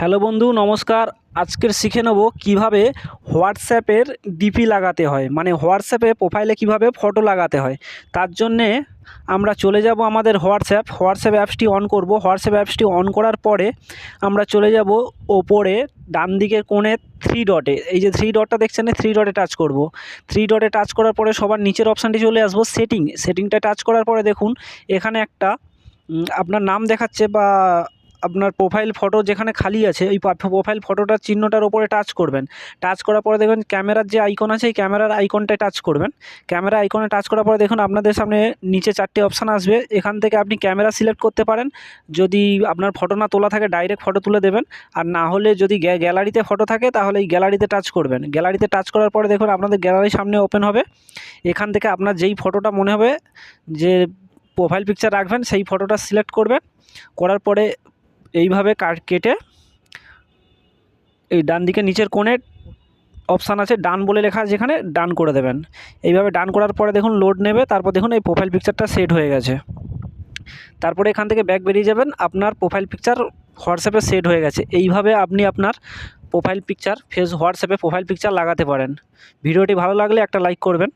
Hello বন্ধু, নমস্কার। আজকের শিখে নেব কীভাবে হোয়াটসঅ্যাপের ডিপি লাগাতে হয়। মানে হোয়াটসঅ্যাপে প্রোফাইলে কীভাবে ফটো লাগাতে হয়। তার জন্যে আমরা চলে যাব আমাদের হোয়াটসঅ্যাপ। হোয়াটসঅ্যাপ অ্যাপসটি অন করব। হোয়াটসঅ্যাপ অ্যাপসটি অন করার পরে আমরা চলে যাব ওপরে ডান দিকের কোণে থ্রি ডটে। এই যে থ্রি ডটটা দেখছেন থ্রি ডটে টাচ করব। থ্রি ডটে টাচ করার পরে সবার নিচের অপশানটি চলে আসব সেটিং। সেটিংটা টাচ করার পরে দেখুন, এখানে একটা আপনার নাম দেখাচ্ছে বা আপনার প্রোফাইল ফটো যেখানে খালি আছে ওই প্রোফাইল ফটোটার চিহ্নটার ওপরে টাচ করবেন। টাচ করার পরে দেখবেন ক্যামেরার যে আইকন আছে, এই ক্যামেরার আইকনটায় টাচ করবেন। ক্যামেরা আইকনে টাচ করার পরে দেখুন আপনাদের সামনে নিচে চারটে অপশান আসবে। এখান থেকে আপনি ক্যামেরা সিলেক্ট করতে পারেন। যদি আপনার ফটো না তোলা থাকে ডাইরেক্ট ফটো তুলে দেবেন। আর না হলে যদি গ্যা- গ্যালারিতে ফটো থাকে, তাহলে এই গ্যালারিতে টাচ করবেন। গ্যালারিতে টাচ করার পরে দেখুন আপনাদের গ্যালারির সামনে ওপেন হবে। এখান থেকে আপনার যেই ফটোটা মনে হবে, যে প্রোফাইল পিকচার রাখবেন, সেই ফটোটা সিলেক্ট করবেন। করার পরে এইভাবে কাট কেটে এই ডান দিকে নিচের কোণে অপশান আছে ডান বলে লেখা আছে যেখানে ডান করে দেবেন। এইভাবে ডান করার পরে দেখুন লোড নেবে, তারপর দেখুন এই প্রোফাইল পিকচারটা সেট হয়ে গেছে। তারপরে এখান থেকে ব্যাক বেরিয়ে যাবেন, আপনার প্রোফাইল পিকচার হোয়াটসঅ্যাপে সেট হয়ে গেছে। এইভাবে আপনি আপনার প্রোফাইল পিকচার ফেস হোয়াটসঅ্যাপে প্রোফাইল পিকচার লাগাতে পারেন। ভিডিওটি ভালো লাগলে একটা লাইক করবেন।